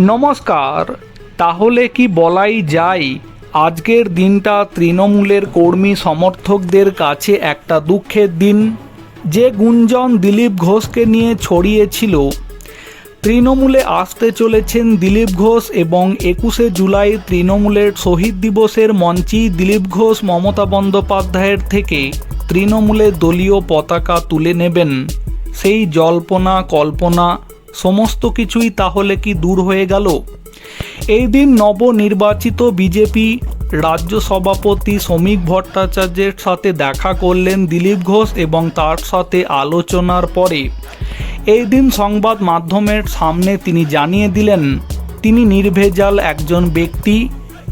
নমস্কার, তাহলে কি বলাই যায় আজকের দিনটা তৃণমূলের কর্মী সমর্থকদের কাছে একটা দুঃখের দিন? যে গুঞ্জন দিলীপ ঘোষকে নিয়ে ছড়িয়েছিল। তৃণমূলে আসতে চলেছেন দিলীপ ঘোষ এবং একুশে জুলাই তৃণমূলের শহীদ দিবসের মঞ্চেই দিলীপ ঘোষ, মমতা বন্দ্যোপাধ্যায়ের থেকে তৃণমূলের দলীয় পতাকা তুলে নেবেন। সেই জল্পনা, কল্পনা সমস্ত কিছুই তাহলে কি দূর হয়ে গেল? এই দিন নবনির্বাচিত বিজেপি রাজ্য সভাপতি শ্রমিক ভট্টাচার্যের সাথে দেখা করলেন দিলীপ ঘোষ এবং তার সাথে আলোচনার পরে। এই দিন সংবাদ মাধ্যমের সামনে তিনি জানিয়ে দিলেন, তিনি নির্ভেজাল একজন ব্যক্তি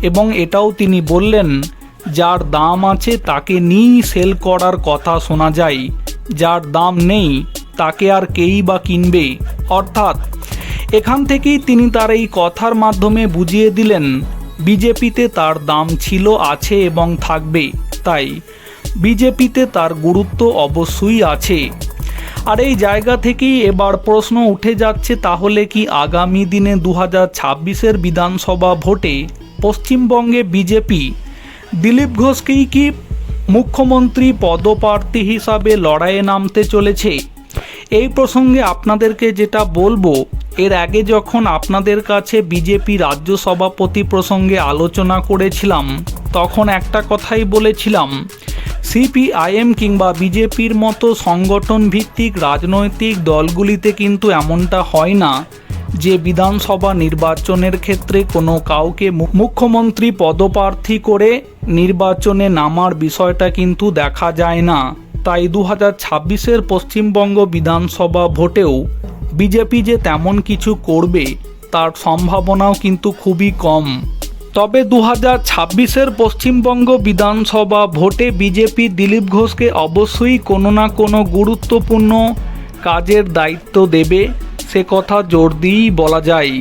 এবং এটাও তিনি বললেন, যার দাম আছে তাকে নিয়েই সেল করার কথা শোনা যায়, যার দাম নেই তাকে আর কেই বা কিনবে। অর্থাৎ এখান থেকেই তিনি তার এই কথার মাধ্যমে বুঝিয়ে দিলেন, বিজেপিতে তার দাম ছিল, আছে এবং থাকবে। তাই বিজেপিতে তার গুরুত্ব অবশ্যই আছে। আর এই জায়গা থেকেই এবার প্রশ্ন উঠে যাচ্ছে, তাহলে কি আগামী দিনে দু হাজার ছাব্বিশের বিধানসভা ভোটে পশ্চিমবঙ্গে বিজেপি দিলীপ ঘোষকেই কি মুখ্যমন্ত্রী পদপ্রার্থী হিসাবে লড়াইয়ে নামতে চলেছে? এই প্রসঙ্গে আপনাদেরকে যেটা বলব, এর আগে যখন আপনাদের কাছে বিজেপি রাজ্য সভাপতি প্রসঙ্গে আলোচনা করেছিলাম, তখন একটা কথাই বলেছিলাম, সিপিআইএম কিংবা বিজেপির মতো সংগঠন ভিত্তিক রাজনৈতিক দলগুলিতে কিন্তু এমনটা হয় না যে বিধানসভা নির্বাচনের ক্ষেত্রে কোনো কাউকে মুখ্যমন্ত্রী পদপ্রার্থী করে নির্বাচনে নামার বিষয়টা কিন্তু দেখা যায় না। তাই দু হাজার ছাব্বিশের পশ্চিমবঙ্গ বিধানসভা ভোটেও বিজেপি যে তেমন কিছু করবে, তার সম্ভাবনাও কিন্তু খুবই কম। তবে দু হাজার ছাব্বিশের পশ্চিমবঙ্গ বিধানসভা ভোটে বিজেপি দিলীপ ঘোষকে অবশ্যই কোনো না কোনো গুরুত্বপূর্ণ কাজের দায়িত্ব দেবে, সে কথা জোর দিয়েই বলা যায়।